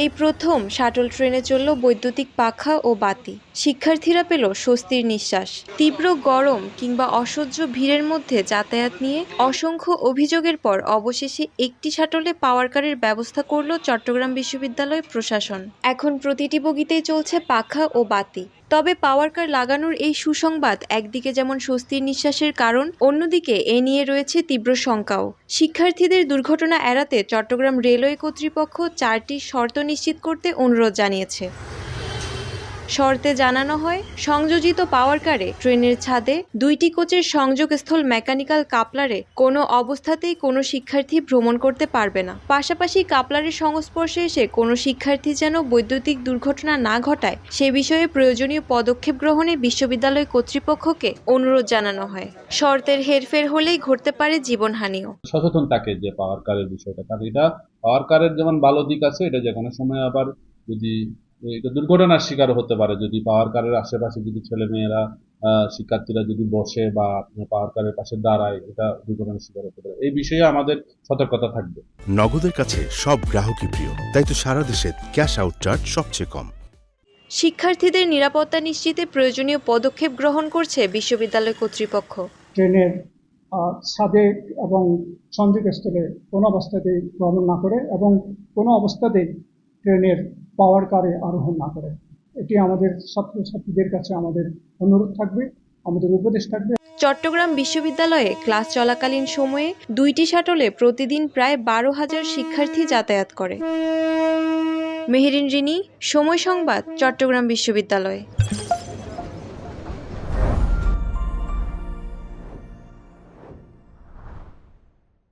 এই প্রথম শাটল ট্রেনে চলল বৈদ্যুতিক পাখা ও বাতি। শিক্ষার্থীরা পেল স্বস্তির নিঃশ্বাস। তীব্র গরম কিংবা অসহ্য ভিড়ের মধ্যে যাতায়াত নিয়ে অসংখ্য অভিযোগের পর অবশেষে একটি শাটলে পাওয়ার কারের ব্যবস্থা করল চট্টগ্রাম বিশ্ববিদ্যালয় প্রশাসন। এখন প্রতিটি বগিতেই চলছে পাখা ও বাতি। তবে পাওয়ার কার লাগানোর এই সুসংবাদ একদিকে যেমন স্বস্তির নিঃশ্বাসের কারণ, অন্যদিকে এ নিয়ে রয়েছে তীব্র শঙ্কাও। শিক্ষার্থীদের দুর্ঘটনা এড়াতে চট্টগ্রাম রেলওয়ে কর্তৃপক্ষ চারটি শর্ত নিশ্চিত করতে অনুরোধ জানিয়েছে। শর্তে জানানো হয়, সংযোজিত পাওয়ার কারে ট্রেনের ছাদে দুইটি কোচের সংযোগস্থল মেকানিক্যাল কাপলারে কোনো অবস্থাতেই কোনো শিক্ষার্থী ভ্রমণ করতে পারবে না। পাশাপাশি কাপলারের সংস্পর্শে এসে কোনো শিক্ষার্থী যেন বৈদ্যুতিক দুর্ঘটনা না ঘটায়, সে বিষয়ে প্রয়োজনীয় পদক্ষেপ গ্রহণে বিশ্ববিদ্যালয় কর্তৃপক্ষকে অনুরোধ জানানো হয়। শর্তের হেরফের হলেই ঘটতে পারে জীবনহানিও। সচেতন থাকে যে পাওয়ার কারের বিষয়টা। কারণ এটা পাওয়ার কারের যেমন ভালো দিক আছে, এটা যে কোনো সময় আবার যদি এটা দুর্ঘটনার শিকার হতে পারে। যদি পাওয়ার কারের আশেপাশে যদি ছেলে মেয়েরা শিক্ষার্থীরা যদি বসে বা পাওয়ার কারের পাশে দাঁড়ায় এটা দুর্ঘটনার শিকার হতে পারে। এই বিষয়ে আমাদের সতর্কতা থাকবে। নগদের কাছে সব গ্রাহকই প্রিয় তাই তো সারা দেশে ক্যাশ আউট চার্জ সবচেয়ে কম। শিক্ষার্থীদের নিরাপত্তা নিশ্চিতে প্রয়োজনীয় পদক্ষেপ গ্রহণ করছে বিশ্ববিদ্যালয় কর্তৃপক্ষ। ট্রেনের ছাদে এবং সংযোগস্থলে কোনো অবস্থাতেই ভ্রমণ না করে এবং কোনো অবস্থাতেই ট্রেনের পাওয়ার কারে আরোহণ না করে। এটি আমাদের ছাত্রছাত্রীদের কাছে আমাদের অনুরোধ থাকবে, আমাদের উপদেশ থাকবে। চট্টগ্রাম বিশ্ববিদ্যালয়ে ক্লাস চলাকালীন সময়ে দুইটি শাটলে প্রতিদিন প্রায় বারো হাজার শিক্ষার্থী যাতায়াত করে। মেহেরিন রিনি, সময় সংবাদ, চট্টগ্রাম বিশ্ববিদ্যালয়।